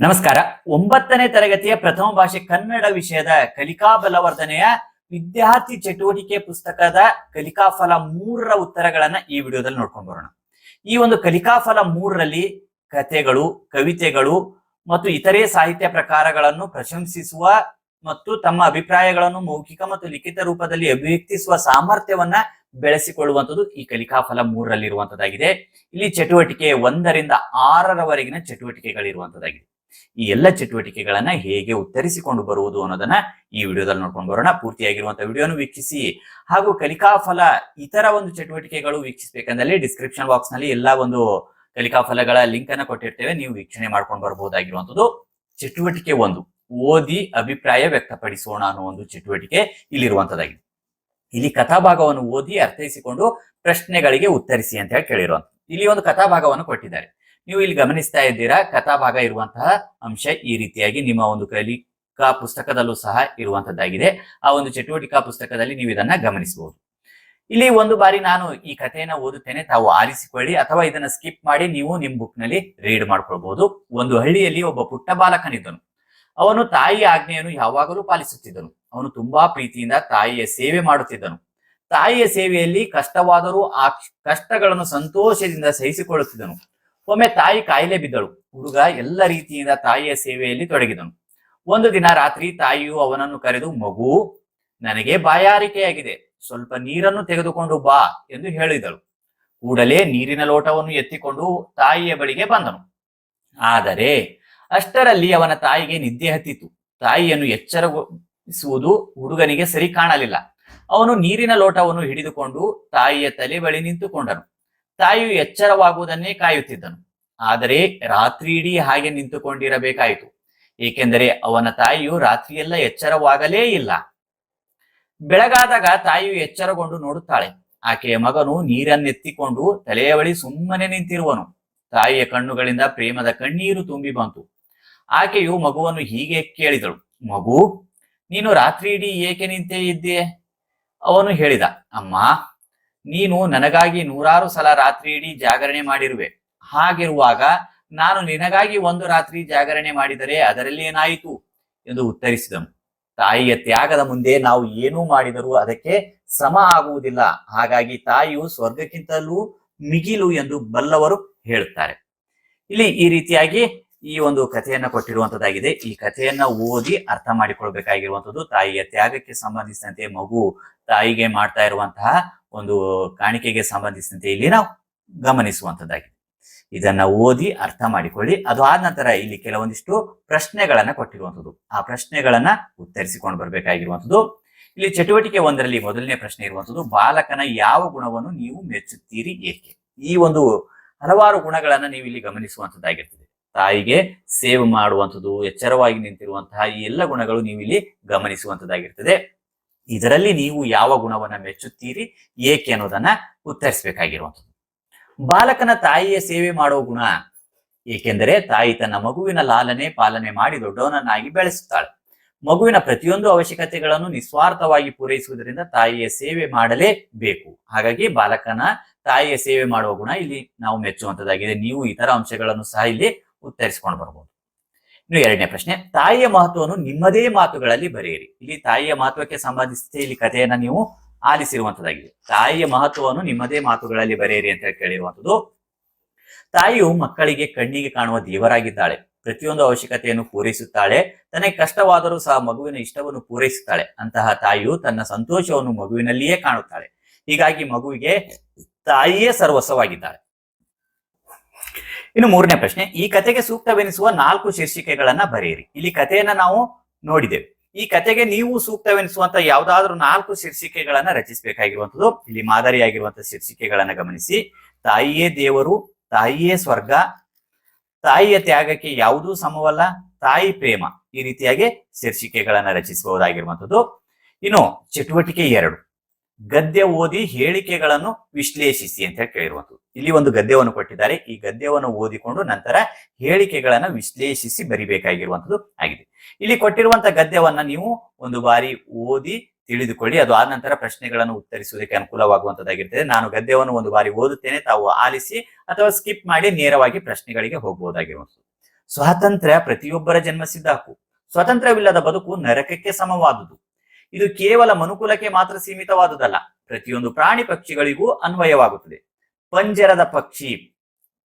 ನಮಸ್ಕಾರ. ಒಂಬತ್ತನೇ ತರಗತಿಯ ಪ್ರಥಮ ಭಾಷೆ ಕನ್ನಡ ವಿಷಯದ ಕಲಿಕಾ ಬಲವರ್ಧನೆಯ ವಿದ್ಯಾರ್ಥಿ ಚಟುವಟಿಕೆ ಪುಸ್ತಕದ ಕಲಿಕಾ ಫಲ ಮೂರರ ಉತ್ತರಗಳನ್ನ ಈ ವಿಡಿಯೋದಲ್ಲಿ ನೋಡ್ಕೊಂಡು ಬರೋಣ. ಈ ಒಂದು ಕಲಿಕಾ ಫಲ ಮೂರರಲ್ಲಿ ಕಥೆಗಳು, ಕವಿತೆಗಳು ಮತ್ತು ಇತರೆ ಸಾಹಿತ್ಯ ಪ್ರಕಾರಗಳನ್ನು ಪ್ರಶಂಸಿಸುವ ಮತ್ತು ತಮ್ಮ ಅಭಿಪ್ರಾಯಗಳನ್ನು ಮೌಖಿಕ ಮತ್ತು ಲಿಖಿತ ರೂಪದಲ್ಲಿ ಅಭಿವ್ಯಕ್ತಿಸುವ ಸಾಮರ್ಥ್ಯವನ್ನ ಬೆಳೆಸಿಕೊಳ್ಳುವಂಥದ್ದು ಈ ಕಲಿಕಾ ಫಲ ಮೂರರಲ್ಲಿ ಇರುವಂತದ್ದಾಗಿದೆ ಇಲ್ಲಿ ಚಟುವಟಿಕೆ ಒಂದರಿಂದ ಆರರವರೆಗಿನ ಚಟುವಟಿಕೆಗಳಿರುವಂತದ್ದಾಗಿದೆ ಈ ಎಲ್ಲ ಚಟುವಟಿಕೆಗಳನ್ನ ಹೇಗೆ ಉತ್ತರಿಸಿಕೊಂಡು ಬರುವುದು ಅನ್ನೋದನ್ನ ಈ ವಿಡಿಯೋದಲ್ಲಿ ನೋಡ್ಕೊಂಡು ಬರೋಣ. ಪೂರ್ತಿಯಾಗಿರುವಂತಹ ವಿಡಿಯೋನು ವೀಕ್ಷಿಸಿ. ಹಾಗೂ ಕಲಿಕಾ ಫಲ ಇತರ ಒಂದು ಚಟುವಟಿಕೆಗಳು ವೀಕ್ಷಿಸಬೇಕಂದಲ್ಲಿ ಡಿಸ್ಕ್ರಿಪ್ಷನ್ ಬಾಕ್ಸ್ನಲ್ಲಿ ಎಲ್ಲಾ ಒಂದು ಕಲಿಕಾ ಫಲಗಳ ಲಿಂಕ್ ಅನ್ನ ಕೊಟ್ಟಿರ್ತೇವೆ. ನೀವು ವೀಕ್ಷಣೆ ಮಾಡ್ಕೊಂಡು ಬರಬಹುದಾಗಿರುವಂತದ್ದು ಚಟುವಟಿಕೆ ಒಂದು, ಓದಿ ಅಭಿಪ್ರಾಯ ವ್ಯಕ್ತಪಡಿಸೋಣ ಅನ್ನೋ ಒಂದು ಚಟುವಟಿಕೆ ಇಲ್ಲಿರುವಂತದ್ದಾಗಿದೆ ಇಲ್ಲಿ ಕಥಾಭಾಗವನ್ನು ಓದಿ ಅರ್ಥೈಸಿಕೊಂಡು ಪ್ರಶ್ನೆಗಳಿಗೆ ಉತ್ತರಿಸಿ ಅಂತ ಹೇಳಿ ಕೇಳಿರುವಂತ ಇಲ್ಲಿ ಒಂದು ಕಥಾಭಾಗವನ್ನು ಕೊಟ್ಟಿದ್ದಾರೆ. ನೀವು ಇಲ್ಲಿ ಗಮನಿಸ್ತಾ ಇದ್ದೀರಾ, ಕಥಾಭಾಗ ಇರುವಂತಹ ಅಂಶ ಈ ರೀತಿಯಾಗಿ ನಿಮ್ಮ ಒಂದು ಕಲಿಕಾ ಪುಸ್ತಕದಲ್ಲೂ ಸಹ ಇರುವಂತದ್ದಾಗಿದೆ. ಆ ಒಂದು ಚಟುವಟಿಕಾ ಪುಸ್ತಕದಲ್ಲಿ ನೀವು ಇದನ್ನ ಗಮನಿಸಬಹುದು. ಇಲ್ಲಿ ಒಂದು ಬಾರಿ ನಾನು ಈ ಕಥೆಯನ್ನ ಓದುತ್ತೇನೆ. ತಾವು ಆರಿಸಿಕೊಳ್ಳಿ ಅಥವಾ ಇದನ್ನ ಸ್ಕಿಪ್ ಮಾಡಿ ನೀವು ನಿಮ್ ಬುಕ್ನಲ್ಲಿ ರೀಡ್ ಮಾಡ್ಕೊಳ್ಬಹುದು. ಒಂದು ಹಳ್ಳಿಯಲ್ಲಿ ಒಬ್ಬ ಪುಟ್ಟ ಬಾಲಕನಿದ್ದನು. ಅವನು ತಾಯಿಯ ಆಜ್ಞೆಯನ್ನು ಯಾವಾಗಲೂ ಪಾಲಿಸುತ್ತಿದ್ದನು. ಅವನು ತುಂಬಾ ಪ್ರೀತಿಯಿಂದ ತಾಯಿಯ ಸೇವೆ ಮಾಡುತ್ತಿದ್ದನು. ತಾಯಿಯ ಸೇವೆಯಲ್ಲಿ ಕಷ್ಟವಾದರೂ ಆ ಕಷ್ಟಗಳನ್ನು ಸಂತೋಷದಿಂದ ಸಹಿಸಿಕೊಳ್ಳುತ್ತಿದ್ದನು. ಒಮ್ಮೆ ತಾಯಿ ಕಾಯಿಲೆ ಬಿದ್ದಳು. ಹುಡುಗ ಎಲ್ಲ ರೀತಿಯಿಂದ ತಾಯಿಯ ಸೇವೆಯಲ್ಲಿ ತೊಡಗಿದನು. ಒಂದು ದಿನ ರಾತ್ರಿ ತಾಯಿಯು ಅವನನ್ನು ಕರೆದು, ಮಗು, ನನಗೆ ಬಾಯಾರಿಕೆಯಾಗಿದೆ. ಸ್ವಲ್ಪ ನೀರನ್ನು ತೆಗೆದುಕೊಂಡು ಬಾ ಎಂದು ಹೇಳಿದಳು. ಕೂಡಲೇ ನೀರಿನ ಲೋಟವನ್ನು ಎತ್ತಿಕೊಂಡು ತಾಯಿಯ ಬಳಿಗೆ ಬಂದನು. ಆದರೆ ಅಷ್ಟರಲ್ಲಿ ಅವನ ತಾಯಿಗೆ ನಿದ್ದೆ ಹತ್ತಿತು. ತಾಯಿಯನ್ನು ಎಚ್ಚರಗೊಳಿಸುವುದು ಹುಡುಗನಿಗೆ ಸರಿ ಕಾಣಲಿಲ್ಲ. ಅವನು ನೀರಿನ ಲೋಟವನ್ನು ಹಿಡಿದುಕೊಂಡು ತಾಯಿಯ ತಲೆ ಬಳಿ ನಿಂತುಕೊಂಡನು. ತಾಯಿಯು ಎಚ್ಚರವಾಗುವುದನ್ನೇ ಕಾಯುತ್ತಿದ್ದನು. ಆದರೆ ರಾತ್ರಿ ಇಡೀ ಹಾಗೆ ನಿಂತುಕೊಂಡಿರಬೇಕಾಯಿತು. ಏಕೆಂದರೆ ಅವನ ತಾಯಿಯು ರಾತ್ರಿಯೆಲ್ಲ ಎಚ್ಚರವಾಗಲೇ ಇಲ್ಲ. ಬೆಳಗಾದಾಗ ತಾಯಿಯು ಎಚ್ಚರಗೊಂಡು ನೋಡುತ್ತಾಳೆ. ಆಕೆಯ ಮಗನು ನೀರನ್ನೆತ್ತಿಕೊಂಡು ತಲೆಯ ಬಳಿ ಸುಮ್ಮನೆ ನಿಂತಿರುವನು. ತಾಯಿಯ ಕಣ್ಣುಗಳಿಂದ ಪ್ರೇಮದ ಕಣ್ಣೀರು ತುಂಬಿ ಬಂತು. ಆಕೆಯು ಮಗುವನ್ನು ಹೀಗೆ ಕೇಳಿದಳು. ಮಗು, ನೀನು ರಾತ್ರಿ ಇಡೀ ಏಕೆ ನಿಂತೇ ಇದ್ದೆ ಅವನು ಹೇಳಿದ, ಅಮ್ಮ ನೀನು ನನಗಾಗಿ ನೂರಾರು ಸಲ ರಾತ್ರಿ ಇಡೀ ಜಾಗರಣೆ ಮಾಡಿರುವೆ. ಹಾಗಿರುವಾಗ ನಾನು ನಿನಗಾಗಿ ಒಂದು ರಾತ್ರಿ ಜಾಗರಣೆ ಮಾಡಿದರೆ ಅದರಲ್ಲಿ ಏನಾಯಿತು? ಎಂದು ಉತ್ತರಿಸಿದನು. ತಾಯಿಯ ತ್ಯಾಗದ ಮುಂದೆ ನಾವು ಏನೂ ಮಾಡಿದರೂ ಅದಕ್ಕೆ ಸಮ ಆಗುವುದಿಲ್ಲ. ಹಾಗಾಗಿ ತಾಯಿಯು ಸ್ವರ್ಗಕ್ಕಿಂತಲೂ ಮಿಗಿಲು ಎಂದು ಬಲ್ಲವರು ಹೇಳುತ್ತಾರೆ. ಇಲ್ಲಿ ಈ ರೀತಿಯಾಗಿ ಈ ಒಂದು ಕಥೆಯನ್ನ ಕೊಟ್ಟಿರುವಂತದ್ದಾಗಿದೆ. ಈ ಕಥೆಯನ್ನ ಓದಿ ಅರ್ಥ ಮಾಡಿಕೊಳ್ಬೇಕಾಗಿರುವಂಥದ್ದು ತಾಯಿಯ ತ್ಯಾಗಕ್ಕೆ ಸಂಬಂಧಿಸಿದಂತೆ ಮಗು ತಾಯಿಗೆ ಮಾಡ್ತಾ ಇರುವಂತಹ ಒಂದು ಕಾಣಿಕೆಗೆ ಸಂಬಂಧಿಸಿದಂತೆ ಇಲ್ಲಿ ನಾವು ಗಮನಿಸುವಂತದ್ದಾಗಿದೆ ಇದನ್ನ ಓದಿ ಅರ್ಥ ಮಾಡಿಕೊಳ್ಳಿ. ಅದು ಆದ ನಂತರ ಇಲ್ಲಿ ಕೆಲವೊಂದಿಷ್ಟು ಪ್ರಶ್ನೆಗಳನ್ನ ಕೊಟ್ಟಿರುವಂಥದ್ದು. ಆ ಪ್ರಶ್ನೆಗಳನ್ನ ಉತ್ತರಿಸಿಕೊಂಡು ಬರಬೇಕಾಗಿರುವಂಥದ್ದು. ಇಲ್ಲಿ ಚಟುವಟಿಕೆ ಒಂದರಲ್ಲಿ ಮೊದಲನೇ ಪ್ರಶ್ನೆ ಇರುವಂಥದ್ದು, ಬಾಲಕನ ಯಾವ ಗುಣವನ್ನು ನೀವು ಮೆಚ್ಚುತ್ತೀರಿ ಏಕೆ? ಈ ಒಂದು ಹಲವಾರು ಗುಣಗಳನ್ನ ನೀವು ಇಲ್ಲಿ ಗಮನಿಸುವಂತದ್ದಾಗಿರ್ತದೆ ತಾಯಿಗೆ ಸೇವ್ ಮಾಡುವಂಥದ್ದು, ಎಚ್ಚರವಾಗಿ ನಿಂತಿರುವಂತಹ ಈ ಎಲ್ಲ ಗುಣಗಳು ನೀವು ಇಲ್ಲಿ ಗಮನಿಸುವಂತದ್ದಾಗಿರ್ತದೆ ಇದರಲ್ಲಿ ನೀವು ಯಾವ ಗುಣವನ್ನ ಮೆಚ್ಚುತ್ತೀರಿ, ಏಕೆ ಅನ್ನೋದನ್ನ ಉತ್ತರಿಸಬೇಕಾಗಿರುವಂಥದ್ದು. ಬಾಲಕನ ತಾಯಿಯ ಸೇವೆ ಮಾಡೋ ಗುಣ ಏಕೆಂದರೆ ತಾಯಿ ತನ್ನ ಮಗುವಿನ ಲಾಲನೆ, ಪಾಲನೆ ಮಾಡಿ ದೊಡ್ಡವನನ್ನಾಗಿ ಬೆಳೆಸುತ್ತಾಳೆ. ಮಗುವಿನ ಪ್ರತಿಯೊಂದು ಅವಶ್ಯಕತೆಗಳನ್ನು ನಿಸ್ವಾರ್ಥವಾಗಿ ಪೂರೈಸುವುದರಿಂದ ತಾಯಿಯ ಸೇವೆ ಮಾಡಲೇಬೇಕು. ಹಾಗಾಗಿ ಬಾಲಕನ ತಾಯಿಯ ಸೇವೆ ಮಾಡುವ ಗುಣ ಇಲ್ಲಿ ನಾವು ಮೆಚ್ಚುವಂತದ್ದಾಗಿದೆ ನೀವು ಇತರ ಅಂಶಗಳನ್ನು ಸಹ ಇಲ್ಲಿ ಉತ್ತರಿಸಿಕೊಂಡು ಬರಬಹುದು ಇನ್ನು ಎರಡನೇ ಪ್ರಶ್ನೆ, ತಾಯಿಯ ಮಹತ್ವವನ್ನು ನಿಮ್ಮದೇ ಮಾತುಗಳಲ್ಲಿ ಬರೆಯಿರಿ. ಇಲ್ಲಿ ತಾಯಿಯ ಮಹತ್ವಕ್ಕೆ ಸಂಬಂಧಿಸಿದ ಇಲ್ಲಿ ಕಥೆಯನ್ನ ನೀವು ಆಲಿಸಿರುವಂತದ್ದಾಗಿದೆ. ತಾಯಿಯ ಮಹತ್ವವನ್ನು ನಿಮ್ಮದೇ ಮಾತುಗಳಲ್ಲಿ ಬರೆಯಿರಿ ಅಂತ ಹೇಳಿ ಕೇಳಿರುವಂತದ್ದು, ತಾಯಿಯು ಮಕ್ಕಳಿಗೆ ಕಣ್ಣಿಗೆ ಕಾಣುವ ದೇವರಾಗಿದ್ದಾಳೆ. ಪ್ರತಿಯೊಂದು ಅವಶ್ಯಕತೆಯನ್ನು ಪೂರೈಸುತ್ತಾಳೆ. ತನಗೆ ಕಷ್ಟವಾದರೂ ಸಹ ಮಗುವಿನ ಇಷ್ಟವನ್ನು ಪೂರೈಸುತ್ತಾಳೆ. ಅಂತಹ ತಾಯಿಯು ತನ್ನ ಸಂತೋಷವನ್ನು ಮಗುವಿನಲ್ಲಿಯೇ ಕಾಣುತ್ತಾಳೆ. ಹೀಗಾಗಿ ಮಗುವಿಗೆ ತಾಯಿಯೇ ಸರ್ವಸ್ವವಾಗಿದ್ದಾಳೆ. ಇನ್ನು ಮೂರನೇ ಪ್ರಶ್ನೆ, ಈ ಕತೆಗೆ ಸೂಕ್ತವೆನಿಸುವ ನಾಲ್ಕು ಶೀರ್ಷಿಕೆಗಳನ್ನ ಬರೆಯಿರಿ. ಇಲ್ಲಿ ಕಥೆಯನ್ನ ನಾವು ನೋಡಿದ್ದೇವೆ. ಈ ಕತೆಗೆ ನೀವು ಸೂಕ್ತವೆನಿಸುವಂತ ಯಾವ್ದಾದ್ರು ನಾಲ್ಕು ಶೀರ್ಷಿಕೆಗಳನ್ನ ರಚಿಸಬೇಕಾಗಿರುವಂತದ್ದು ಇಲ್ಲಿ ಮಾದರಿಯಾಗಿರುವಂತಹ ಶೀರ್ಷಿಕೆಗಳನ್ನ ಗಮನಿಸಿ. ತಾಯಿಯೇ ದೇವರು, ತಾಯಿಯೇ ಸ್ವರ್ಗ, ತಾಯಿಯ ತ್ಯಾಗಕ್ಕೆ ಯಾವುದೂ ಸಮವಲ್ಲ, ತಾಯಿ ಪ್ರೇಮ ಈ ರೀತಿಯಾಗಿ ಶೀರ್ಷಿಕೆಗಳನ್ನ ರಚಿಸಬಹುದಾಗಿರುವಂತದ್ದು ಇನ್ನು ಚಟುವಟಿಕೆ ಎರಡು. ಗದ್ಯ ಓದಿ ಹೇಳಿಕೆಗಳನ್ನು ವಿಶ್ಲೇಷಿಸಿ ಅಂತ ಹೇಳಿ ಕೇಳಿರುವಂಥದ್ದು. ಇಲ್ಲಿ ಒಂದು ಗದ್ಯವನ್ನು ಕೊಟ್ಟಿದ್ದಾರೆ. ಈ ಗದ್ಯವನ್ನು ಓದಿಕೊಂಡು ನಂತರ ಹೇಳಿಕೆಗಳನ್ನು ವಿಶ್ಲೇಷಿಸಿ ಬರಿಬೇಕಾಗಿರುವಂತದ್ದು ಆಗಿದೆ. ಇಲ್ಲಿ ಕೊಟ್ಟಿರುವಂತಹ ಗದ್ಯವನ್ನ ನೀವು ಒಂದು ಬಾರಿ ಓದಿ ತಿಳಿದುಕೊಳ್ಳಿ. ಅದು ಆದ ನಂತರ ಪ್ರಶ್ನೆಗಳನ್ನು ಉತ್ತರಿಸುವುದಕ್ಕೆ ಅನುಕೂಲವಾಗುವಂತದ್ದಾಗಿರ್ತದೆ ನಾನು ಗದ್ಯವನ್ನು ಒಂದು ಬಾರಿ ಓದುತ್ತೇನೆ. ತಾವು ಆಲಿಸಿ ಅಥವಾ ಸ್ಕಿಪ್ ಮಾಡಿ ನೇರವಾಗಿ ಪ್ರಶ್ನೆಗಳಿಗೆ ಹೋಗಬಹುದಾಗಿರುವಂಥದ್ದು ಸ್ವಾತಂತ್ರ್ಯ ಪ್ರತಿಯೊಬ್ಬರ ಜನ್ಮಸಿದ್ದ ಹಕ್ಕು. ಸ್ವಾತಂತ್ರ್ಯವಿಲ್ಲದ ಬದುಕು ನರಕಕ್ಕೆ ಸಮವಾದುದು. ಇದು ಕೇವಲ ಮನುಕುಲಕ್ಕೆ ಮಾತ್ರ ಸೀಮಿತವಾದುದಲ್ಲ. ಪ್ರತಿಯೊಂದು ಪ್ರಾಣಿ ಪಕ್ಷಿಗಳಿಗೂ ಅನ್ವಯವಾಗುತ್ತದೆ. ಪಂಜರದ ಪಕ್ಷಿ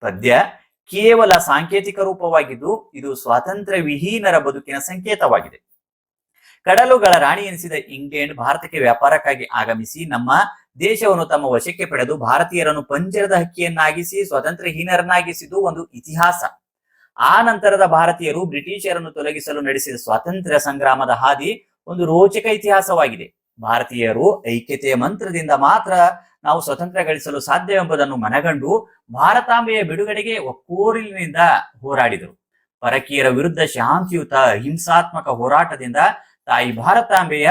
ಪದ್ಯ ಕೇವಲ ಸಾಂಕೇತಿಕ ರೂಪವಾಗಿದ್ದು, ಇದು ಸ್ವಾತಂತ್ರ್ಯ ವಿಹೀನರ ಬದುಕಿನ ಸಂಕೇತವಾಗಿದೆ. ಕಡಲುಗಳ ರಾಣಿ ಎನಿಸಿದ ಇಂಗ್ಲೆಂಡ್ ಭಾರತಕ್ಕೆ ವ್ಯಾಪಾರಕ್ಕಾಗಿ ಆಗಮಿಸಿ, ನಮ್ಮ ದೇಶವನ್ನು ತಮ್ಮ ವಶಕ್ಕೆ ಪಡೆದು ಭಾರತೀಯರನ್ನು ಪಂಜರದ ಹಕ್ಕಿಯನ್ನಾಗಿಸಿ, ಸ್ವಾತಂತ್ರ್ಯಹೀನರನ್ನಾಗಿಸಿದ್ದು ಒಂದು ಇತಿಹಾಸ. ಆ ನಂತರದ ಭಾರತೀಯರು ಬ್ರಿಟಿಷರನ್ನು ತೊಲಗಿಸಲು ನಡೆಸಿದ ಸ್ವಾತಂತ್ರ್ಯ ಸಂಗ್ರಾಮದ ಹಾದಿ ಒಂದು ರೋಚಕ ಇತಿಹಾಸವಾಗಿದೆ. ಭಾರತೀಯರು ಐಕ್ಯತೆಯ ಮಂತ್ರದಿಂದ ಮಾತ್ರ ನಾವು ಸ್ವತಂತ್ರ ಗಳಿಸಲು ಸಾಧ್ಯವೆಂಬುದನ್ನು ಮನಗಂಡು ಭಾರತಾಂಬೆಯ ಬಿಡುಗಡೆಗೆ ಒಕ್ಕೋರಿಲಿನಿಂದ ಹೋರಾಡಿದರು. ಪರಕೀಯರ ವಿರುದ್ಧ ಶಾಂತಿಯುತ, ಹಿಂಸಾತ್ಮಕ ಹೋರಾಟದಿಂದ ತಾಯಿ ಭಾರತಾಂಬೆಯ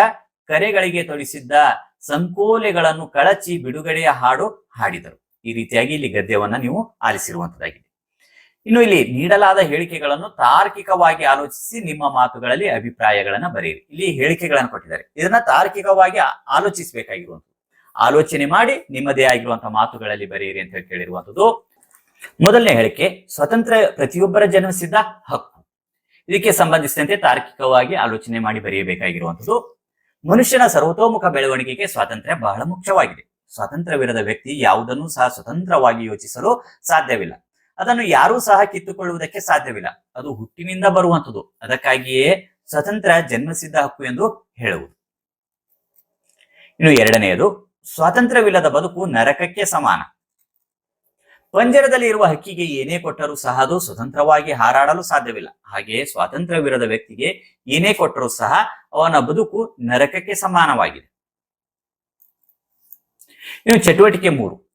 ಕರೆಗಳಿಗೆ ತೊಡಿಸಿದ್ದ ಸಂಕೋಲೆಗಳನ್ನು ಕಳಚಿ ಬಿಡುಗಡೆಯ ಹಾಡು ಹಾಡಿದರು. ಈ ರೀತಿಯಾಗಿ ಇಲ್ಲಿ ಗದ್ಯವನ್ನ ನೀವು ಆಲಿಸಿರುವಂತದ್ದಾಗಿದೆ. ಇನ್ನು ಇಲ್ಲಿ ನೀಡಲಾದ ಹೇಳಿಕೆಗಳನ್ನು ತಾರ್ಕಿಕವಾಗಿ ಆಲೋಚಿಸಿ ನಿಮ್ಮ ಮಾತುಗಳಲ್ಲಿ ಅಭಿಪ್ರಾಯಗಳನ್ನ ಬರೆಯಿರಿ. ಇಲ್ಲಿ ಹೇಳಿಕೆಗಳನ್ನು ಕೊಟ್ಟಿದ್ದಾರೆ. ಇದನ್ನ ತಾರ್ಕಿಕವಾಗಿ ಆಲೋಚಿಸಬೇಕಾಗಿರುವಂತದ್ದು ಆಲೋಚನೆ ಮಾಡಿ ನಿಮ್ಮದೇ ಆಗಿರುವಂತಹ ಮಾತುಗಳಲ್ಲಿ ಬರೆಯಿರಿ ಅಂತ ಹೇಳಿ ಕೇಳಿರುವಂಥದ್ದು. ಮೊದಲನೇ ಹೇಳಿಕೆ, ಸ್ವತಂತ್ರ ಪ್ರತಿಯೊಬ್ಬರ ಜನ್ಮಸಿದ್ಧ ಹಕ್ಕು. ಇದಕ್ಕೆ ಸಂಬಂಧಿಸಿದಂತೆ ತಾರ್ಕಿಕವಾಗಿ ಆಲೋಚನೆ ಮಾಡಿ ಬರೆಯಬೇಕಾಗಿರುವಂಥದ್ದು. ಮನುಷ್ಯನ ಸರ್ವತೋಮುಖ ಬೆಳವಣಿಗೆಗೆ ಸ್ವಾತಂತ್ರ್ಯ ಬಹಳ ಮುಖ್ಯವಾಗಿದೆ. ಸ್ವಾತಂತ್ರ್ಯವಿರದ ವ್ಯಕ್ತಿ ಯಾವುದನ್ನು ಸಹ ಸ್ವತಂತ್ರವಾಗಿ ಯೋಚಿಸಲು ಸಾಧ್ಯವಿಲ್ಲ. ಅದನ್ನು ಯಾರೂ ಸಹ ಕಿತ್ತುಕೊಳ್ಳುವುದಕ್ಕೆ ಸಾಧ್ಯವಿಲ್ಲ. ಅದು ಹುಟ್ಟಿನಿಂದ ಬರುವಂಥದ್ದು. ಅದಕ್ಕಾಗಿಯೇ ಸ್ವತಂತ್ರ ಜನ್ಮಸಿದ್ಧ ಹಕ್ಕು ಎಂದು ಹೇಳುವುದು. ಇನ್ನು ಎರಡನೆಯದು, ಸ್ವಾತಂತ್ರ್ಯವಿಲ್ಲದ ಬದುಕು ನರಕಕ್ಕೆ ಸಮಾನ. ಪಂಜರದಲ್ಲಿ ಇರುವ ಹಕ್ಕಿಗೆ ಏನೇ ಕೊಟ್ಟರೂ ಸಹ ಅದು ಸ್ವತಂತ್ರವಾಗಿ ಹಾರಾಡಲು ಸಾಧ್ಯವಿಲ್ಲ. ಹಾಗೆಯೇ ಸ್ವಾತಂತ್ರ್ಯವಿರದ ವ್ಯಕ್ತಿಗೆ ಏನೇ ಕೊಟ್ಟರೂ ಸಹ ಅವನ ಬದುಕು ನರಕಕ್ಕೆ ಸಮಾನವಾಗಿದೆ. ಇನ್ನು ಚಟುವಟಿಕೆ ಮೂರು.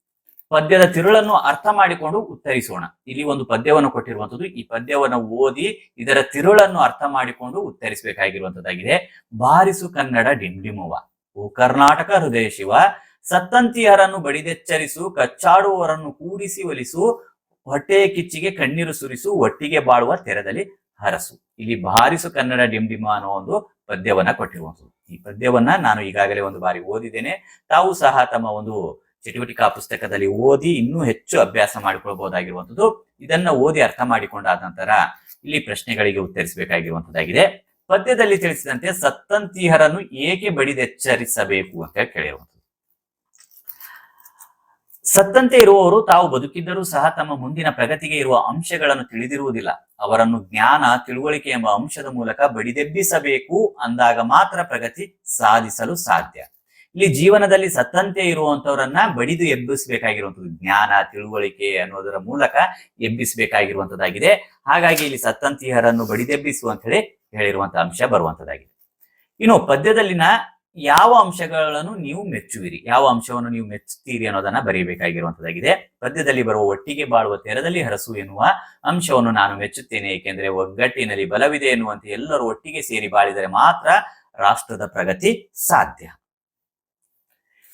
ಪದ್ಯದ ತಿರುಳನ್ನು ಅರ್ಥ ಮಾಡಿಕೊಂಡು ಉತ್ತರಿಸೋಣ. ಇಲ್ಲಿ ಒಂದು ಪದ್ಯವನ್ನು ಕೊಟ್ಟಿರುವಂತದ್ದು ಈ ಪದ್ಯವನ್ನು ಓದಿ ಇದರ ತಿರುಳನ್ನು ಅರ್ಥ ಮಾಡಿಕೊಂಡು ಉತ್ತರಿಸಬೇಕಾಗಿರುವಂತದ್ದಾಗಿದೆ ಬಾರಿಸು ಕನ್ನಡ ಡಿಂಡಿಮುವ. ಓ ಕರ್ನಾಟಕ ಹೃದಯ ಶಿವ, ಸತ್ತಂತಿಯರನ್ನು ಬಡಿದೆಚ್ಚರಿಸು, ಕಚ್ಚಾಡುವವರನ್ನು ಕೂಡಿಸಿ ಒಲಿಸು, ಹೊಟ್ಟೆಯ ಕಿಚ್ಚಿಗೆ ಕಣ್ಣೀರು ಸುರಿಸು, ಒಟ್ಟಿಗೆ ಬಾಳುವ ತೆರದಲ್ಲಿ ಹರಸು. ಇಲ್ಲಿ ಬಾರಿಸು ಕನ್ನಡ ಡಿಂಡಿಮ ಅನ್ನೋ ಒಂದು ಪದ್ಯವನ್ನ ಕೊಟ್ಟಿರುವಂಥದ್ದು. ಈ ಪದ್ಯವನ್ನ ನಾನು ಈಗಾಗಲೇ ಒಂದು ಬಾರಿ ಓದಿದ್ದೇನೆ. ತಾವು ಸಹ ತಮ್ಮ ಒಂದು ಚಟುವಟಿಕಾ ಪುಸ್ತಕದಲ್ಲಿ ಓದಿ ಇನ್ನೂ ಹೆಚ್ಚು ಅಭ್ಯಾಸ ಮಾಡಿಕೊಳ್ಬಹುದಾಗಿರುವಂಥದ್ದು. ಇದನ್ನ ಓದಿ ಅರ್ಥ ಮಾಡಿಕೊಂಡಾದ ನಂತರ ಇಲ್ಲಿ ಪ್ರಶ್ನೆಗಳಿಗೆ ಉತ್ತರಿಸಬೇಕಾಗಿರುವಂತದ್ದಾಗಿದೆ ಪದ್ಯದಲ್ಲಿ ತಿಳಿಸಿದಂತೆ ಸತ್ತಂತಿಹರನ್ನು ಏಕೆ ಬಡಿದೆಚ್ಚರಿಸಬೇಕು ಅಂತ ಕೇಳಿರುವಂಥದ್ದು. ಸತ್ತಂತೆ ಇರುವವರು ತಾವು ಬದುಕಿದ್ದರೂ ಸಹ ತಮ್ಮ ಮುಂದಿನ ಪ್ರಗತಿಗೆ ಇರುವ ಅಂಶಗಳನ್ನು ತಿಳಿದಿರುವುದಿಲ್ಲ. ಅವರನ್ನು ಜ್ಞಾನ, ತಿಳುವಳಿಕೆ ಎಂಬ ಅಂಶದ ಮೂಲಕ ಬಡಿದೆಬ್ಬಿಸಬೇಕು ಅಂದಾಗ ಮಾತ್ರ ಪ್ರಗತಿ ಸಾಧಿಸಲು ಸಾಧ್ಯ. ಇಲ್ಲಿ ಜೀವನದಲ್ಲಿ ಸತ್ತಂತೆ ಇರುವಂತವರನ್ನ ಬಡಿದು ಎಬ್ಬಿಸಬೇಕಾಗಿರುವಂಥದ್ದು, ಜ್ಞಾನ, ತಿಳುವಳಿಕೆ ಅನ್ನೋದರ ಮೂಲಕ ಎಬ್ಬಿಸಬೇಕಾಗಿರುವಂತದ್ದಾಗಿದೆ ಹಾಗಾಗಿ ಇಲ್ಲಿ ಸತ್ತಂತಿಯರನ್ನು ಬಡಿದೆಬ್ಬಿಸು ಅಂತ ಹೇಳಿ ಹೇಳಿರುವಂತಹ ಅಂಶ ಬರುವಂತದ್ದಾಗಿದೆ ಇನ್ನು ಪದ್ಯದಲ್ಲಿನ ಯಾವ ಅಂಶಗಳನ್ನು ನೀವು ಮೆಚ್ಚುವಿರಿ, ಯಾವ ಅಂಶವನ್ನು ನೀವು ಮೆಚ್ಚುತ್ತೀರಿ ಅನ್ನೋದನ್ನ ಬರೆಯಬೇಕಾಗಿರುವಂತದ್ದಾಗಿದೆ ಪದ್ಯದಲ್ಲಿ ಬರುವ ಒಟ್ಟಿಗೆ ಬಾಳುವ ತೆರದಲ್ಲಿ ಹರಸು ಎನ್ನುವ ಅಂಶವನ್ನು ನಾನು ಮೆಚ್ಚುತ್ತೇನೆ, ಏಕೆಂದರೆ ಒಗ್ಗಟ್ಟಿನಲ್ಲಿ ಬಲವಿದೆ ಎನ್ನುವಂತೆ ಎಲ್ಲರೂ ಒಟ್ಟಿಗೆ ಸೇರಿ ಬಾಳಿದರೆ ಮಾತ್ರ ರಾಷ್ಟ್ರದ ಪ್ರಗತಿ ಸಾಧ್ಯ.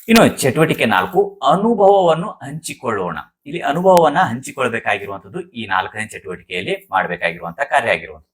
ಇನ್ನು ಚಟುವಟಿಕೆ ನಾಲ್ಕು, ಅನುಭವವನ್ನು ಹಂಚಿಕೊಳ್ಳೋಣ. ಇಲ್ಲಿ ಅನುಭವವನ್ನ ಹಂಚಿಕೊಳ್ಬೇಕಾಗಿರುವಂತದ್ದು ಈ ನಾಲ್ಕನೇ ಚಟುವಟಿಕೆಯಲ್ಲಿ ಮಾಡಬೇಕಾಗಿರುವಂತಹ ಕಾರ್ಯ ಆಗಿರುವಂಥದ್ದು.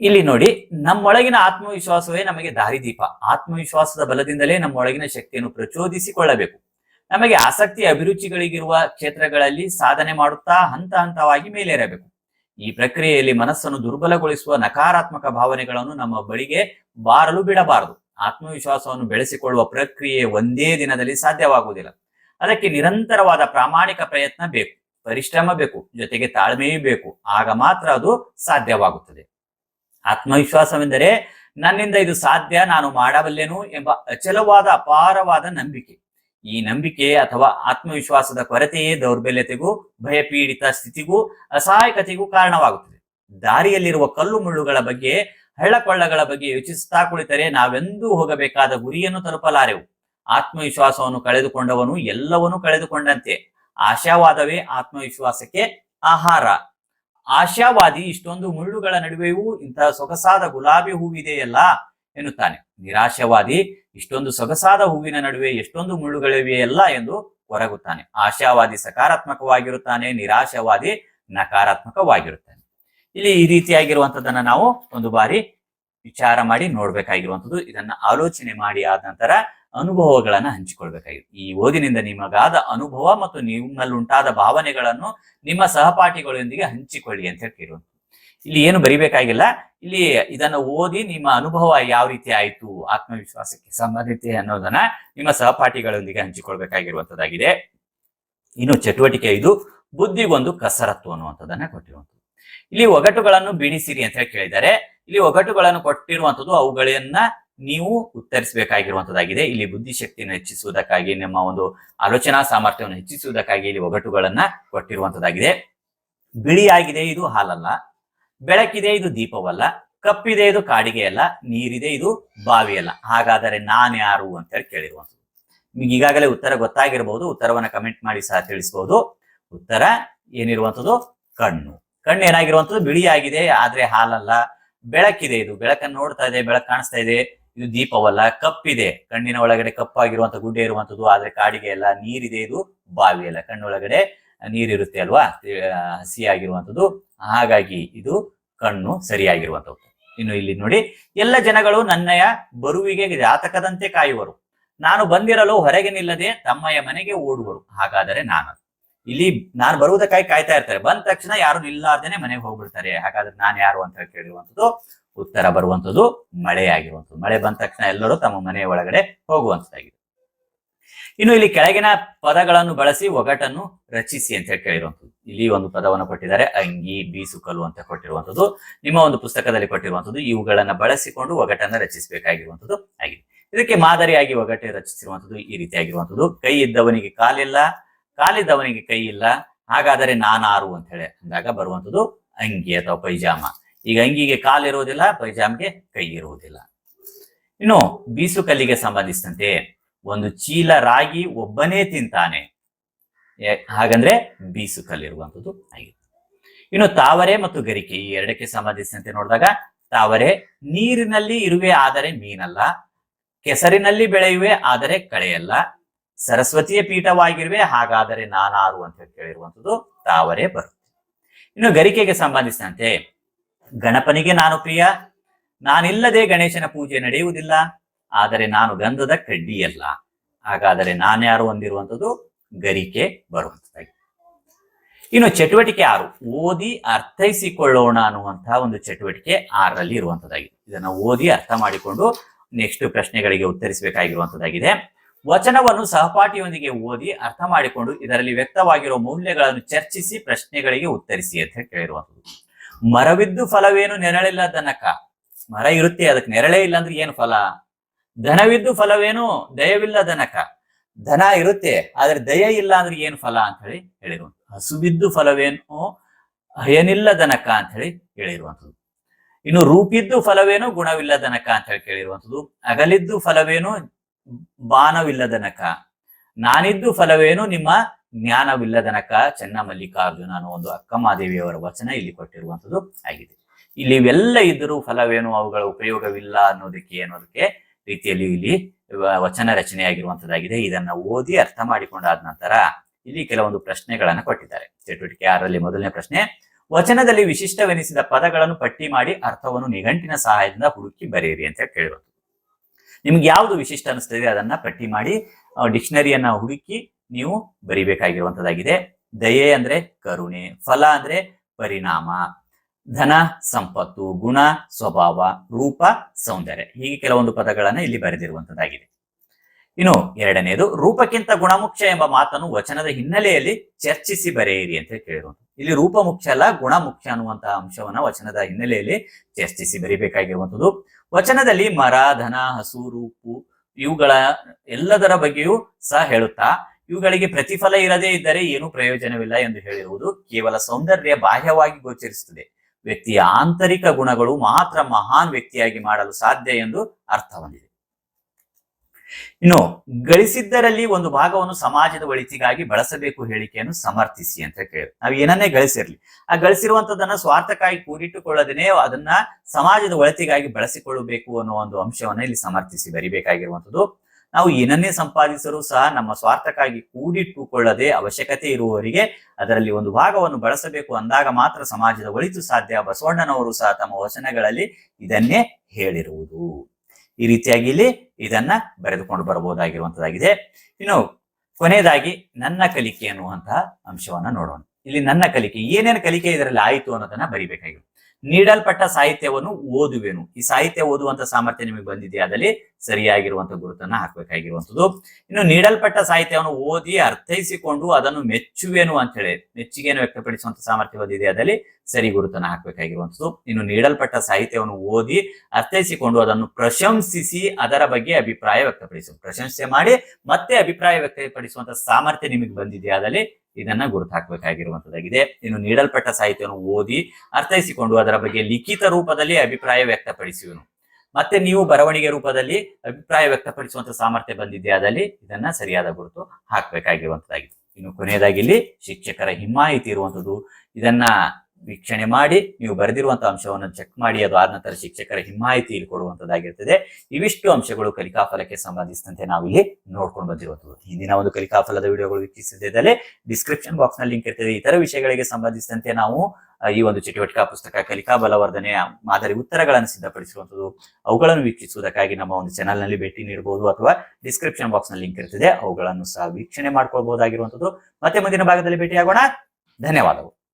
ಇಲ್ಲಿ ನೋಡಿ, ನಮ್ಮೊಳಗಿನ ಆತ್ಮವಿಶ್ವಾಸವೇ ನಮಗೆ ದಾರಿದೀಪ. ಆತ್ಮವಿಶ್ವಾಸದ ಬಲದಿಂದಲೇ ನಮ್ಮೊಳಗಿನ ಶಕ್ತಿಯನ್ನು ಪ್ರಚೋದಿಸಿಕೊಳ್ಳಬೇಕು. ನಮಗೆ ಆಸಕ್ತಿ, ಅಭಿರುಚಿಗಳಿಗಿರುವ ಕ್ಷೇತ್ರಗಳಲ್ಲಿ ಸಾಧನೆ ಮಾಡುತ್ತಾ ಹಂತ ಹಂತವಾಗಿ ಮೇಲೇರಬೇಕು. ಈ ಪ್ರಕ್ರಿಯೆಯಲ್ಲಿ ಮನಸ್ಸನ್ನು ದುರ್ಬಲಗೊಳಿಸುವ ನಕಾರಾತ್ಮಕ ಭಾವನೆಗಳನ್ನು ನಮ್ಮ ಬಳಿಗೆ ಬಾರಲು ಬಿಡಬಾರದು. ಆತ್ಮವಿಶ್ವಾಸವನ್ನು ಬೆಳೆಸಿಕೊಳ್ಳುವ ಪ್ರಕ್ರಿಯೆ ಒಂದೇ ದಿನದಲ್ಲಿ ಸಾಧ್ಯವಾಗುವುದಿಲ್ಲ. ಅದಕ್ಕೆ ನಿರಂತರವಾದ ಪ್ರಾಮಾಣಿಕ ಪ್ರಯತ್ನ ಬೇಕು, ಪರಿಶ್ರಮ ಬೇಕು, ಜೊತೆಗೆ ತಾಳ್ಮೆಯೂ ಬೇಕು. ಆಗ ಮಾತ್ರ ಅದು ಸಾಧ್ಯವಾಗುತ್ತದೆ. ಆತ್ಮವಿಶ್ವಾಸವೆಂದರೆ ನನ್ನಿಂದ ಇದು ಸಾಧ್ಯ, ನಾನು ಮಾಡಬಲ್ಲೆನು ಎಂಬ ಅಚಲವಾದ, ಅಪಾರವಾದ ನಂಬಿಕೆ. ಈ ನಂಬಿಕೆ ಅಥವಾ ಆತ್ಮವಿಶ್ವಾಸದ ಕೊರತೆಯೇ ದೌರ್ಬಲ್ಯತೆಗೂ, ಭಯಪೀಡಿತ ಸ್ಥಿತಿಗೂ, ಅಸಹಾಯಕತೆಗೂ ಕಾರಣವಾಗುತ್ತದೆ. ದಾರಿಯಲ್ಲಿರುವ ಕಲ್ಲು ಮುಳ್ಳುಗಳ ಬಗ್ಗೆ ಹಳ್ಳಕೊಳ್ಳಗಳ ಬಗ್ಗೆ ಯೋಚಿಸುತ್ತಾ ಕುಳಿತರೆ ನಾವೆಂದೂ ಹೋಗಬೇಕಾದ ಗುರಿಯನ್ನು ತಲುಪಲಾರೆವು. ಆತ್ಮವಿಶ್ವಾಸವನ್ನು ಕಳೆದುಕೊಂಡವನು ಎಲ್ಲವನ್ನೂ ಕಳೆದುಕೊಂಡಂತೆ. ಆಶಾವಾದವೇ ಆತ್ಮವಿಶ್ವಾಸಕ್ಕೆ ಆಹಾರ. ಆಶಾವಾದಿ ಇಷ್ಟೊಂದು ಮುಳ್ಳುಗಳ ನಡುವೆಯೂ ಇಂತಹ ಸೊಗಸಾದ ಗುಲಾಬಿ ಹೂವಿದೆಯಲ್ಲ ಎನ್ನುತ್ತಾನೆ. ನಿರಾಶಾವಾದಿ ಇಷ್ಟೊಂದು ಸೊಗಸಾದ ಹೂವಿನ ನಡುವೆ ಎಷ್ಟೊಂದು ಮುಳ್ಳುಗಳಿವೆಯಲ್ಲ ಎಂದು ಹೊರಗುತ್ತಾನೆ ಆಶಾವಾದಿ ಸಕಾರಾತ್ಮಕವಾಗಿರುತ್ತಾನೆ, ನಿರಾಶಾವಾದಿ ನಕಾರಾತ್ಮಕವಾಗಿರುತ್ತಾನೆ. ಇಲ್ಲಿ ಈ ರೀತಿಯಾಗಿರುವಂತದನ್ನ ನಾವು ಒಂದು ಬಾರಿ ವಿಚಾರ ಮಾಡಿ ನೋಡ್ಬೇಕಾಗಿರುವಂತದ್ದು ಇದನ್ನ ಆಲೋಚನೆ ಮಾಡಿ ಆದ ನಂತರ ಅನುಭವಗಳನ್ನ ಹಂಚಿಕೊಳ್ಬೇಕಾಗಿದೆ ಈ ಓದಿನಿಂದ ನಿಮಗಾದ ಅನುಭವ ಮತ್ತು ನಿಮ್ಮಲ್ಲಿ ಉಂಟಾದ ಭಾವನೆಗಳನ್ನು ನಿಮ್ಮ ಸಹಪಾಠಿಗಳೊಂದಿಗೆ ಹಂಚಿಕೊಳ್ಳಿ ಅಂತ ಹೇಳ್ತಿರುವಂತ ಇಲ್ಲಿ ಏನು ಬರಿಬೇಕಾಗಿಲ್ಲ, ಇಲ್ಲಿ ಇದನ್ನು ಓದಿ ನಿಮ್ಮ ಅನುಭವ ಯಾವ ರೀತಿ ಆಯಿತು, ಆತ್ಮವಿಶ್ವಾಸಕ್ಕೆ ಸಂಬಂಧಿತೆ ಅನ್ನೋದನ್ನ ನಿಮ್ಮ ಸಹಪಾಠಿಗಳೊಂದಿಗೆ ಹಂಚಿಕೊಳ್ಬೇಕಾಗಿರುವಂತದ್ದಾಗಿದೆ ಇನ್ನು ಚಟುವಟಿಕೆ ಇದು ಬುದ್ಧಿಗೊಂದು ಕಸರತ್ತು ಅನ್ನುವಂಥದ್ದನ್ನ ಕೊಟ್ಟಿರುವಂಥದ್ದು. ಇಲ್ಲಿ ಒಗಟುಗಳನ್ನು ಬಿಡಿಸಿರಿ ಅಂತ ಹೇಳಿ ಕೇಳಿದ್ದಾರೆ. ಇಲ್ಲಿ ಒಗಟುಗಳನ್ನು ಕೊಟ್ಟಿರುವಂತದ್ದು ಅವುಗಳನ್ನ ನೀವು ಉತ್ತರಿಸಬೇಕಾಗಿರುವಂತದ್ದಾಗಿದೆ ಇಲ್ಲಿ ಬುದ್ಧಿಶಕ್ತಿಯನ್ನು ಹೆಚ್ಚಿಸುವುದಕ್ಕಾಗಿ, ನಿಮ್ಮ ಒಂದು ಆಲೋಚನಾ ಸಾಮರ್ಥ್ಯವನ್ನು ಹೆಚ್ಚಿಸುವುದಕ್ಕಾಗಿ ಇಲ್ಲಿ ಒಗಟುಗಳನ್ನ ಕೊಟ್ಟಿರುವಂತದ್ದಾಗಿದೆ ಬಿಳಿಯಾಗಿದೆ, ಇದು ಹಾಲಲ್ಲ. ಬೆಳಕಿದೆ, ಇದು ದೀಪವಲ್ಲ. ಕಪ್ಪಿದೆ, ಇದು ಕಾಡಿಗೆ ಅಲ್ಲ ನೀರಿದೆ, ಇದು ಬಾವಿ ಅಲ್ಲ ಹಾಗಾದರೆ ನಾನು ಯಾರು ಅಂತ ಹೇಳಿ ಕೇಳಿರುವಂಥದ್ದು. ನಿಮ್ಗೆ ಈಗಾಗಲೇ ಉತ್ತರ ಗೊತ್ತಾಗಿರಬಹುದು ಉತ್ತರವನ್ನ ಕಮೆಂಟ್ ಮಾಡಿ ಸಹ ತಿಳಿಸಬಹುದು ಉತ್ತರ ಏನಿರುವಂಥದ್ದು? ಕಣ್ಣು. ಕಣ್ಣು ಏನಾಗಿರುವಂಥದ್ದು ಬಿಳಿಯಾಗಿದೆ, ಆದ್ರೆ ಹಾಲಲ್ಲ. ಬೆಳಕಿದೆ ಇದು. ಬೆಳಕನ್ನು ನೋಡ್ತಾ ಇದೆ, ಬೆಳಕು ಕಾಣಿಸ್ತಾ ಇದೆ. ಇದು ದೀಪವಲ್ಲ, ಕಪ್ಪಿದೆ. ಕಣ್ಣಿನ ಒಳಗಡೆ ಕಪ್ಪಾಗಿರುವಂತ ಗುಡ್ಡೆ ಇರುವಂತದ್ದು ಆದ್ರೆ ಕಾಡಿಗೆ ಅಲ್ಲ ನೀರಿದೆ ಇದು, ಬಾವಿ ಅಲ್ಲ. ಕಣ್ಣೊಳಗಡೆ ನೀರಿರುತ್ತೆ ಅಲ್ವಾ? ಹಸಿಯಾಗಿರುವಂಥದ್ದು. ಹಾಗಾಗಿ ಇದು ಕಣ್ಣು ಸರಿಯಾಗಿರುವಂತದ್ದು ಇನ್ನು ಇಲ್ಲಿ ನೋಡಿ, ಎಲ್ಲ ಜನಗಳು ನನ್ನಯ ಬರುವಿಗೆ ಜಾತಕದಂತೆ ಕಾಯುವರು. ನಾನು ಬಂದಿರಲು ಹೊರಗೆ ನಿಲ್ಲದೆ ತಮ್ಮಯ ಮನೆಗೆ ಓಡುವರು. ಹಾಗಾದರೆ ನಾನು ಇಲ್ಲಿ ನಾನು ಬರುವುದಕ್ಕಾಗಿ ಕಾಯ್ತಾ ಇರ್ತಾರೆ. ಬಂದ ತಕ್ಷಣ ಯಾರು ನಿಲ್ಲಾರ್ದೇನೆ ಮನೆಗೆ ಹೋಗ್ಬಿಡ್ತಾರೆ. ಹಾಗಾದ್ರೆ ನಾನು ಯಾರು ಅಂತ ಕೇಳಿರುವಂತದ್ದು, ಉತ್ತರ ಬರುವಂತದ್ದು ಮಳೆ ಆಗಿರುವಂತದ್ದು. ಮಳೆ ಬಂದ ತಕ್ಷಣ ಎಲ್ಲರೂ ತಮ್ಮ ಮನೆಯ ಒಳಗಡೆ ಹೋಗುವಂತದ್ದಾಗಿದೆ. ಇನ್ನು ಇಲ್ಲಿ ಕೆಳಗಿನ ಪದಗಳನ್ನು ಬಳಸಿ ಒಗಟನ್ನು ರಚಿಸಿ ಅಂತ ಹೇಳಿ ಕೇಳಿರುವಂತದ್ದು. ಇಲ್ಲಿ ಒಂದು ಪದವನ್ನು ಕೊಟ್ಟಿದ್ದಾರೆ, ಅಂಗಿ ಬೀಸುಕಲ್ಲು ಅಂತ ಕೊಟ್ಟಿರುವಂತದ್ದು. ನಿಮ್ಮ ಒಂದು ಪುಸ್ತಕದಲ್ಲಿ ಕೊಟ್ಟಿರುವಂತದ್ದು. ಇವುಗಳನ್ನ ಬಳಸಿಕೊಂಡು ಒಗಟನ್ನ ರಚಿಸಬೇಕಾಗಿರುವಂತದ್ದು ಆಗಿದೆ. ಇದಕ್ಕೆ ಮಾದರಿಯಾಗಿ ಒಗಟೆ ರಚಿಸಿರುವಂತದ್ದು ಈ ರೀತಿಯಾಗಿರುವಂತದ್ದು. ಕೈ ಇದ್ದವನಿಗೆ ಕಾಲಿಲ್ಲ ಕಾಲಿದ್ದವನಿಗೆ ಕೈ ಇಲ್ಲ, ಹಾಗಾದರೆ ನಾನಾರು ಅಂತ ಹೇಳಿ ಅಂದಾಗ ಬರುವಂತದ್ದು ಅಂಗಿ ಅಥವಾ ಪೈಜಾಮ. ಈಗ ಅಂಗಿಗೆ ಕಾಲಿರುವುದಿಲ್ಲ ಪೈಜಾಮಗೆ ಕೈ ಇರುವುದಿಲ್ಲ. ಇನ್ನು ಬೀಸುಕಲ್ಲಿಗೆ ಸಂಬಂಧಿಸಿದಂತೆ ಒಂದು ಚೀಲ ರಾಗಿ ಒಬ್ಬನೇ ತಿಂತಾನೆ. ಹಾಗಂದ್ರೆ ಬೀಸುಕಲ್ಲಿರುವಂತದ್ದು ಆಗಿದೆ. ಇನ್ನು ತಾವರೆ ಮತ್ತು ಗರಿಕೆ ಈ ಎರಡಕ್ಕೆ ಸಂಬಂಧಿಸಿದಂತೆ ನೋಡಿದಾಗ ತಾವರೆ ನೀರಿನಲ್ಲಿ ಇರುವೆ, ಆದರೆ ಮೀನಲ್ಲ. ಕೆಸರಿನಲ್ಲಿ ಬೆಳೆಯುವೆ, ಆದರೆ ಕಳೆಯಲ್ಲ. ಸರಸ್ವತಿಯ ಪೀಠವಾಗಿರುವೆ, ಹಾಗಾದರೆ ನಾನಾರು ಅಂತ ಹೇಳಿ ತಾವರೇ ಬರುತ್ತೆ. ಇನ್ನು ಗರಿಕೆಗೆ ಸಂಬಂಧಿಸಿದಂತೆ, ಗಣಪನಿಗೆ ನಾನು ಪ್ರಿಯ, ನಾನಿಲ್ಲದೆ ಗಣೇಶನ ಪೂಜೆ ನಡೆಯುವುದಿಲ್ಲ, ಆದರೆ ನಾನು ಗಂಧದ ಕಡ್ಡಿಯಲ್ಲ, ಹಾಗಾದರೆ ನಾನ್ಯಾರು ಹೊಂದಿರುವಂಥದ್ದು ಗರಿಕೆ ಬರುವಂಥದ್ದಾಗಿ. ಇನ್ನು ಚಟುವಟಿಕೆ ಆರು, ಓದಿ ಅರ್ಥೈಸಿಕೊಳ್ಳೋಣ ಅನ್ನುವಂತಹ ಒಂದು ಚಟುವಟಿಕೆ ಆರರಲ್ಲಿ ಇರುವಂತದ್ದಾಗಿದೆ ಇದನ್ನ ಓದಿ ಅರ್ಥ ಮಾಡಿಕೊಂಡು ನೆಕ್ಸ್ಟ್ ಪ್ರಶ್ನೆಗಳಿಗೆ ಉತ್ತರಿಸಬೇಕಾಗಿರುವಂತದ್ದಾಗಿದೆ ವಚನವನ್ನು ಸಹಪಾಠಿಯೊಂದಿಗೆ ಓದಿ ಅರ್ಥ ಮಾಡಿಕೊಂಡು ಇದರಲ್ಲಿ ವ್ಯಕ್ತವಾಗಿರುವ ಮೌಲ್ಯಗಳನ್ನು ಚರ್ಚಿಸಿ ಪ್ರಶ್ನೆಗಳಿಗೆ ಉತ್ತರಿಸಿ ಅಂತ ಕೇಳಿರುವಂಥದ್ದು. ಮರವಿದ್ದು ಫಲವೇನು ನೆರಳಿಲ್ಲ ದನಕ? ಮರ ಇರುತ್ತೆ, ಅದಕ್ಕೆ ನೆರಳೇ ಇಲ್ಲ ಅಂದ್ರೆ ಏನು ಫಲ? ಧನವಿದ್ದು ಫಲವೇನು? ದಯವಿಲ್ಲ ದನಕ. ಧನ ಇರುತ್ತೆ, ಆದ್ರೆ ದಯ ಇಲ್ಲ ಅಂದ್ರೆ ಏನು ಫಲ ಅಂತ ಹೇಳಿ ಹೇಳಿರುವಂಥದ್ದು. ಹಸುಬಿದ್ದು ಫಲವೇನು? ಹಯನಿಲ್ಲ ದನಕ ಅಂತ ಹೇಳಿ ಹೇಳಿರುವಂಥದ್ದು. ಇನ್ನು ರೂಪಿದ್ದು ಫಲವೇನು? ಗುಣವಿಲ್ಲ ದನಕ ಅಂತ ಹೇಳಿ ಕೇಳಿರುವಂಥದ್ದು. ಅಗಲಿದ್ದು ಫಲವೇನು? ಬಾಣವಿಲ್ಲದನಕ ನಾನಿದ್ದು ಫಲವೇನು? ನಿಮ್ಮ ಜ್ಞಾನವಿಲ್ಲದನಕ ಚೆನ್ನ ಮಲ್ಲಿಕಾರ್ಜುನ ಅನ್ನೋ ಒಂದು ಅಕ್ಕಮಾದೇವಿಯವರ ವಚನ ಇಲ್ಲಿ ಕೊಟ್ಟಿರುವಂಥದ್ದು ಆಗಿದೆ. ಇಲ್ಲಿ ಇವೆಲ್ಲ ಇದ್ದರೂ ಫಲವೇನು? ಅವುಗಳ ಉಪಯೋಗವಿಲ್ಲ ಅನ್ನೋದಕ್ಕೆ ಅನ್ನೋದಕ್ಕೆ ರೀತಿಯಲ್ಲಿ ಇಲ್ಲಿ ವಚನ ರಚನೆಯಾಗಿರುವಂತದ್ದಾಗಿದೆ ಇದನ್ನ ಓದಿ ಅರ್ಥ ಮಾಡಿಕೊಂಡಾದ ನಂತರ ಇಲ್ಲಿ ಕೆಲವೊಂದು ಪ್ರಶ್ನೆಗಳನ್ನ ಕೊಟ್ಟಿದ್ದಾರೆ. ಚಟುವಟಿಕೆ ಆರಲ್ಲಿ ಮೊದಲನೇ ಪ್ರಶ್ನೆ, ವಚನದಲ್ಲಿ ವಿಶಿಷ್ಟವೆನಿಸಿದ ಪದಗಳನ್ನು ಪಟ್ಟಿ ಮಾಡಿ ಅರ್ಥವನ್ನು ನಿಘಂಟಿನ ಸಹಾಯದಿಂದ ಹುಡುಕಿ ಬರೆಯಿರಿ ಅಂತ ಹೇಳಿ ಕೇಳಿರೋದು ನಿಮ್ಗೆ ಯಾವುದು ವಿಶಿಷ್ಟ ಅನಿಸ್ತದೆ ಅದನ್ನ ಪಟ್ಟಿ ಮಾಡಿ ಡಿಕ್ಷನರಿಯನ್ನ ಹುಡುಕಿ ನೀವು ಬರಿಬೇಕಾಗಿರುವಂತದ್ದಾಗಿದೆ ದಯೆ ಅಂದ್ರೆ ಕರುಣೆ, ಫಲ ಅಂದ್ರೆ ಪರಿಣಾಮ. ಧನ, ಸಂಪತ್ತು, ಗುಣ, ಸ್ವಭಾವ, ರೂಪ, ಸೌಂದರ್ಯ. ಹೀಗೆ ಕೆಲವೊಂದು ಪದಗಳನ್ನ ಇಲ್ಲಿ ಬರೆದಿರುವಂತದ್ದಾಗಿದೆ ಇನ್ನು ಎರಡನೆಯದು ರೂಪಕ್ಕಿಂತ ಗುಣಮುಖ್ಯ ಎಂಬ ಮಾತನ್ನು ವಚನದ ಹಿನ್ನೆಲೆಯಲ್ಲಿ ಚರ್ಚಿಸಿ ಬರೆಯಿರಿ ಅಂತ ಕೇಳಿರುವಂತ ಇಲ್ಲಿ ರೂಪ ಮುಖ್ಯ ಅಲ್ಲ ಗುಣ ಮುಖ್ಯ ಅನ್ನುವಂತಹ ಅಂಶವನ್ನ ವಚನದ ಹಿನ್ನೆಲೆಯಲ್ಲಿ ಚರ್ಚಿಸಿ ಬರಿಬೇಕಾಗಿರುವಂತದ್ದು ವಚನದಲ್ಲಿ ಮರ ಧನ ಹಸು ರೂಪು ಇವುಗಳ ಎಲ್ಲದರ ಬಗ್ಗೆಯೂ ಸಹ ಹೇಳುತ್ತಾ, ಇವುಗಳಿಗೆ ಪ್ರತಿಫಲ ಇರದೇ ಇದ್ದರೆ ಏನೂ ಪ್ರಯೋಜನವಿಲ್ಲ ಎಂದು ಹೇಳಿರುವುದು ಕೇವಲ ಸೌಂದರ್ಯ ಬಾಹ್ಯವಾಗಿ ಗೋಚರಿಸುತ್ತದೆ. ವ್ಯಕ್ತಿಯ ಆಂತರಿಕ ಗುಣಗಳು ಮಾತ್ರ ಮಹಾನ್ ವ್ಯಕ್ತಿಯಾಗಿ ಮಾಡಲು ಸಾಧ್ಯ ಎಂದು ಅರ್ಥ ಹೊಂದಿದೆ. ಇನ್ನು ಗಳಿಸಿದ್ದರಲ್ಲಿ ಒಂದು ಭಾಗವನ್ನು ಸಮಾಜದ ಒಳಿತಿಗಾಗಿ ಬಳಸಬೇಕು ಹೇಳಿಕೆಯನ್ನು ಸಮರ್ಥಿಸಿ ಅಂತ ಕೇಳಿ ನಾವು ಏನನ್ನೇ ಗಳಿಸಿರ್ಲಿ. ಆ ಗಳಿಸಿರುವಂತದನ್ನ ಸ್ವಾರ್ಥಕ್ಕಾಗಿ ಕೂಡಿಟ್ಟುಕೊಳ್ಳದೇನೆ ಅದನ್ನ ಸಮಾಜದ ಒಳಿತಿಗಾಗಿ ಬಳಸಿಕೊಳ್ಳಬೇಕು ಅನ್ನೋ ಒಂದು ಅಂಶವನ್ನ ಇಲ್ಲಿ ಸಮರ್ಥಿಸಿ ಬರಿಬೇಕಾಗಿರುವಂತದ್ದು ನಾವು ಏನನ್ನೇ ಸಂಪಾದಿಸಲು ಸಹ ನಮ್ಮ ಸ್ವಾರ್ಥಕ್ಕಾಗಿ ಕೂಡಿಟ್ಟುಕೊಳ್ಳದೆ ಅವಶ್ಯಕತೆ ಇರುವವರಿಗೆ ಅದರಲ್ಲಿ ಒಂದು ಭಾಗವನ್ನು ಬಳಸಬೇಕು ಅಂದಾಗ ಮಾತ್ರ ಸಮಾಜದ ಒಳಿತು ಸಾಧ್ಯ. ಬಸವಣ್ಣನವರು ಸಹ ತಮ್ಮ ವಚನಗಳಲ್ಲಿ ಇದನ್ನೇ ಹೇಳಿರುವುದು. ಈ ರೀತಿಯಾಗಿ ಇಲ್ಲಿ ಇದನ್ನ ಬರೆದುಕೊಂಡು ಬರಬಹುದಾಗಿರುವಂತದ್ದಾಗಿದೆ. ಇನ್ನು ಕೊನೆಯದಾಗಿ ನನ್ನ ಕಲಿಕೆ ಅನ್ನುವಂತಹ ಅಂಶವನ್ನ ನೋಡೋಣ. ಇಲ್ಲಿ ನನ್ನ ಕಲಿಕೆ, ಏನೇನು ಕಲಿಕೆ ಇದರಲ್ಲಿ ಆಯಿತು ಅನ್ನೋದನ್ನ ಬರಿಬೇಕಾಗಿದೆ ನೀಡಲ್ಪಟ್ಟ ಸಾಹಿತ್ಯವನ್ನು ಓದುವೆನು. ಈ ಸಾಹಿತ್ಯ ಓದುವಂತ ಸಾಮರ್ಥ್ಯ ನಿಮಗೆ ಬಂದಿದೆಯಾದಲ್ಲಿ ಸರಿಯಾಗಿರುವಂತ ಗುರುತನ್ನ ಹಾಕ್ಬೇಕಾಗಿರುವಂತದ್ದು ಇನ್ನು ನೀಡಲ್ಪಟ್ಟ ಸಾಹಿತ್ಯವನ್ನು ಓದಿ ಅರ್ಥೈಸಿಕೊಂಡು ಅದನ್ನು ಮೆಚ್ಚುವೇನು ಅಂತ ಹೇಳಿ, ಮೆಚ್ಚುಗೆಯನ್ನು ವ್ಯಕ್ತಪಡಿಸುವಂತ ಸಾಮರ್ಥ್ಯ ಬಂದಿದೆಯಾದಲ್ಲಿ ಸರಿ ಗುರುತನ್ನ ಹಾಕ್ಬೇಕಾಗಿರುವಂತದ್ದು ಇನ್ನು ನೀಡಲ್ಪಟ್ಟ ಸಾಹಿತ್ಯವನ್ನು ಓದಿ ಅರ್ಥೈಸಿಕೊಂಡು ಅದನ್ನು ಪ್ರಶಂಸಿಸಿ ಅದರ ಬಗ್ಗೆ ಅಭಿಪ್ರಾಯ ವ್ಯಕ್ತಪಡಿಸು. ಪ್ರಶಂಸೆ ಮಾಡಿ ಮತ್ತೆ ಅಭಿಪ್ರಾಯ ವ್ಯಕ್ತಪಡಿಸುವಂತ ಸಾಮರ್ಥ್ಯ ನಿಮಗೆ ಬಂದಿದೆಯಾದಲ್ಲಿ ಇದನ್ನ ಗುರುತು ಹಾಕಬೇಕಾಗಿರುವಂತದ್ದಾಗಿದೆ. ಇನ್ನು ನೀಡಲ್ಪಟ್ಟ ಸಾಹಿತ್ಯವನ್ನು ಓದಿ ಅರ್ಥೈಸಿಕೊಂಡು ಅದರ ಬಗ್ಗೆ ಲಿಖಿತ ರೂಪದಲ್ಲಿ ಅಭಿಪ್ರಾಯ ವ್ಯಕ್ತಪಡಿಸುವನು. ಮತ್ತೆ ನೀವು ಬರವಣಿಗೆ ರೂಪದಲ್ಲಿ ಅಭಿಪ್ರಾಯ ವ್ಯಕ್ತಪಡಿಸುವಂತ ಸಾಮರ್ಥ್ಯ ಬಂದಿದೆಯಾದಲ್ಲಿ ಇದನ್ನ ಸರಿಯಾದ ಗುರುತು ಹಾಕಬೇಕಾಗಿರುವಂತದ್ದಾಗಿದೆ ಇನ್ನು ಕೊನೆಯದಾಗಿ ಇಲ್ಲಿ ಶಿಕ್ಷಕರ ಹಿಮಾಯಿತಿ ಇರುವಂತದ್ದು, ಇದನ್ನ ವೀಕ್ಷಣೆ ಮಾಡಿ ನೀವು ಬರೆದಿರುವಂತಹ ಅಂಶವನ್ನು ಚೆಕ್ ಮಾಡಿ, ಅದು ಆದ ನಂತರ ಶಿಕ್ಷಕರ ಹಿಮಾಯಿತಿ ಇಲ್ಲಿ ಕೊಡುವಂತದ್ದಾಗಿರ್ತದೆ. ಇವಿಷ್ಟು ಅಂಶಗಳು ಕಲಿಕಾಫಲಕ್ಕೆ ಸಂಬಂಧಿಸಿದಂತೆ ನಾವು ಇಲ್ಲಿ ನೋಡ್ಕೊಂಡು ಬಂದಿರುವಂತದ್ದು. ಹಿಂದಿನ ಒಂದು ಕಲಿಕಾಫಲದ ವಿಡಿಯೋಗಳು ವೀಕ್ಷಿಸಿದಲ್ಲಿ ಡಿಸ್ಕ್ರಿಪ್ಷನ್ ಬಾಕ್ಸ್ನಲ್ಲಿ ಲಿಂಕ್ ಇರ್ತದೆ. ಇತರ ವಿಷಯಗಳಿಗೆ ಸಂಬಂಧಿಸಿದಂತೆ ನಾವು ಈ ಒಂದು ಚಟುವಟಿಕೆ ಪುಸ್ತಕ ಕಲಿಕಾ ಬಲವರ್ಧನೆ ಮಾದರಿ ಉತ್ತರಗಳನ್ನು ಸಿದ್ಧಪಡಿಸಿರುವಂತದ್ದು ಅವುಗಳನ್ನು ವೀಕ್ಷಿಸುವುದಕ್ಕಾಗಿ ನಮ್ಮ ಒಂದು ಚಾನಲ್ನಲ್ಲಿ ಭೇಟಿ ನೀಡಬಹುದು ಅಥವಾ ಡಿಸ್ಕ್ರಿಪ್ಷನ್ ಬಾಕ್ಸ್ನಲ್ಲಿ ಲಿಂಕ್ ಇರ್ತದೆ ಅವುಗಳನ್ನು ಸಹ ವೀಕ್ಷಣೆ ಮಾಡ್ಕೊಳ್ಬಹುದಾಗಿರುವಂತದ್ದು ಮತ್ತೆ ಮುಂದಿನ ಭಾಗದಲ್ಲಿ ಭೇಟಿಯಾಗೋಣ. ಧನ್ಯವಾದಗಳು.